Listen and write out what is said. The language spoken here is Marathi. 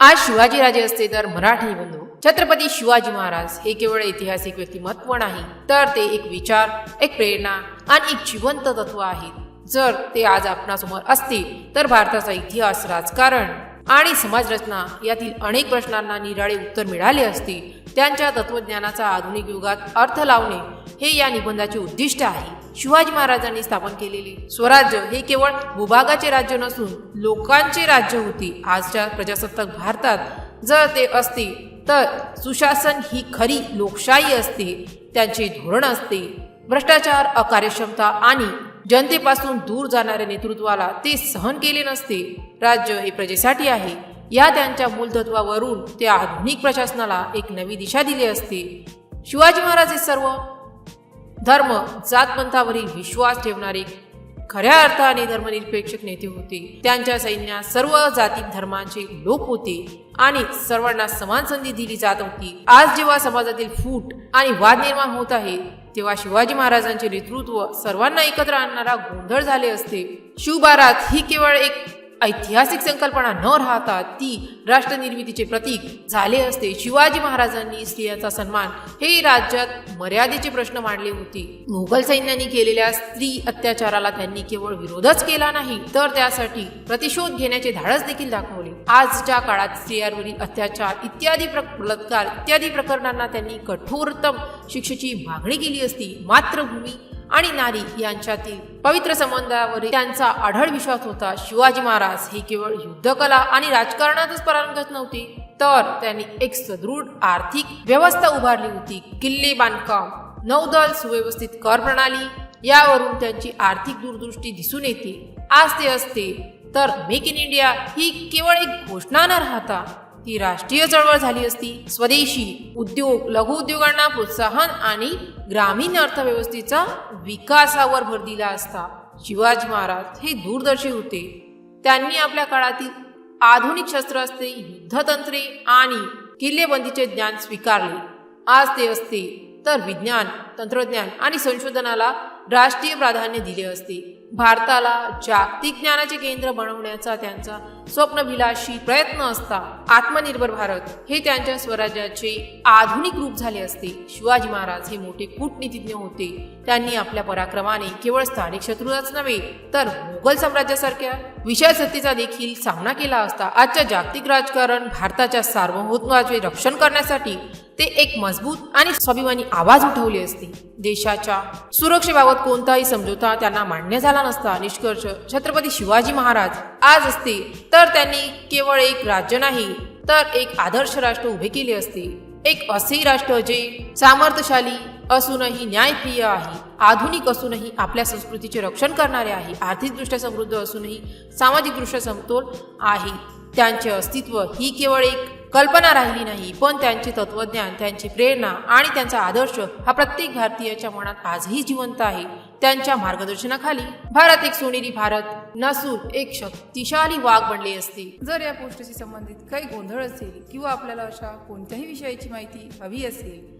आज शिवाजीराजे असते तर मराठी बंधू. छत्रपती शिवाजी महाराज हे केवळ ऐतिहासिक व्यक्तिमत्व नाही तर ते एक विचार एक प्रेरणा आणि एक जिवंत तत्व आहेत. जर ते आज आपणासमोर असतील तर भारताचा इतिहास राजकारण आणि समाजरचना यातील अनेक प्रश्नांना निराळे उत्तर मिळाले असते त्यांच्या तत्वज्ञानाचा आधुनिक युगात अर्थ लावणे हे या निबंधाचे उद्दिष्ट आहे. शिवाजी महाराजांनी स्थापन केलेले स्वराज्य हे केवळ भूभागाचे राज्य नसून लोकांचे राज्य होते. आजच्या प्रजासत्ताक भारतात जर ते असते तर सुशासन ही खरी लोकशाही असते. त्यांचे धोरण असते. भ्रष्टाचार अकार्यक्षमता आणि जनतेपासून दूर जाणाऱ्या नेतृत्वाला ते सहन केले नसते. राज्य हे प्रजेसाठी आहे. या त्यांच्या मूलतत्वावरून ते आधुनिक प्रशासनाला एक नवी दिशा दिली असते. शिवाजी महाराज हे सर्व धर्म जातपंथावरील विश्वास ठेवणारे खऱ्या अर्थाने धर्मनिरपेक्ष नेते होते. त्यांच्या सैन्यात सर्व जाती धर्मांचे लोक होते आणि सर्वांना समान संधी दिली जात होती. आज जेव्हा समाजातील फूट आणि वाद निर्माण होत आहे तेव्हा शिवाजी महाराजांचे नेतृत्व सर्वांना एकत्र आणणारा गोंधळ झाले असते. शिवबारात ही केवळ एक ऐतिहासिक संकल्पना न राहता ती राष्ट्रनिर्मितीचे प्रतीक झाले असते. शिवाजी महाराजांनी स्त्रियांचा सन्मान हे राज्यात मर्यादेचे प्रश्न मांडले होते. मोगल सैन्यांनी केलेल्या स्त्री अत्याचाराला त्यांनी केवळ विरोधच केला नाही तर त्यासाठी प्रतिशोध घेण्याचे धाडस देखील दाखवले. आजच्या काळात स्त्रियांवरील अत्याचार इत्यादी प्र बलात्कार इत्यादी प्रकरणांना त्यांनी कठोरतम शिक्षेची मागणी केली असती. मातृभूमी आणि नारी यांच्यातील पवित्र संबंधावर त्यांचा आढळ विश्वास होता. शिवाजी महाराज ही केवळ युद्धकला आणि राजकारणातच पारंगत नव्हते तर त्यांनी एक सदृढ आर्थिक व्यवस्था उभारली होती. किल्ले बांधकाम नौदल सुव्यवस्थित कर प्रणाली यावरून त्यांची आर्थिक दूरदृष्टी दिसून येते. आज ते असते तर मेक इन इंडिया ही केवळ एक घोषणा न राहता ती राष्ट्रीय चळवळ झाली असती. स्वदेशी उद्योग लघु उद्योगांना प्रोत्साहन आणि ग्रामीण अर्थव्यवस्थेचा विकासावर भर दिला असता. शिवाजी महाराज हे दूरदर्शी होते. त्यांनी आपल्या काळातील आधुनिक शस्त्रास्त्रे युद्धतंत्रे आणि किल्लेबंदीचे ज्ञान स्वीकारले. आज ते असते तर विज्ञान तंत्रज्ञान आणि संशोधनाला राष्ट्रीय प्राधान्य दिले असते. भारताला जागतिक ज्ञानाचे केंद्र बनवण्याचा त्यांचा स्वप्नविलाशी प्रयत्न असता आत्मनिर्भर भारत हे त्यांच्या स्वराज्याचे आधुनिक रूप झाले असते. शिवाजी महाराज हे मोठे कूटनीतिज्ञ होते. त्यांनी आपल्या पराक्रमाने केवळ स्थानिक शत्रूलाच नव्हे तर मुघल साम्राज्यासारख्या विषय सत्तेचा देखील सामना केला असता. आजच्या जागतिक राजकारण भारताच्या सार्वभौमत्वाचे रक्षण करण्यासाठी ते एक मजबूत आणि स्वाभिमानी आवाज उठवले असते. देशाच्या सुरक्षेबाबत कोणताही समझोता त्यांना मान्य झाला नसता. निष्कर्ष छत्रपती शिवाजी महाराज आज असते तर त्यांनी केवळ एक राज्य नाही तर एक आदर्श राष्ट्र उभे केले असते एक असे राष्ट्र जे सामर्थ्यशाली असूनही न्यायप्रिय आहे आधुनिक असूनही आपल्या संस्कृतीचे रक्षण करणारे आहे आर्थिकदृष्ट्या समृद्ध असूनही सामाजिकदृष्ट्या समतोल आहे. त्यांचे अस्तित्व ही केवळ एक कल्पना राहिली नाही पण त्यांचे तत्वज्ञान त्यांची प्रेरणा आणि त्यांचा आदर्श हा प्रत्येक भारतीयाच्या मनात आजही जिवंत आहे. त्यांच्या मार्गदर्शनाखाली भारत एक सोनेरी भारत नसून एक शक्तिशाली वाघ बनले असते. जर या पोस्टशी संबंधित काही गोंधळ असेल किंवा आपल्याला अशा कोणत्याही विषयाची माहिती हवी असेल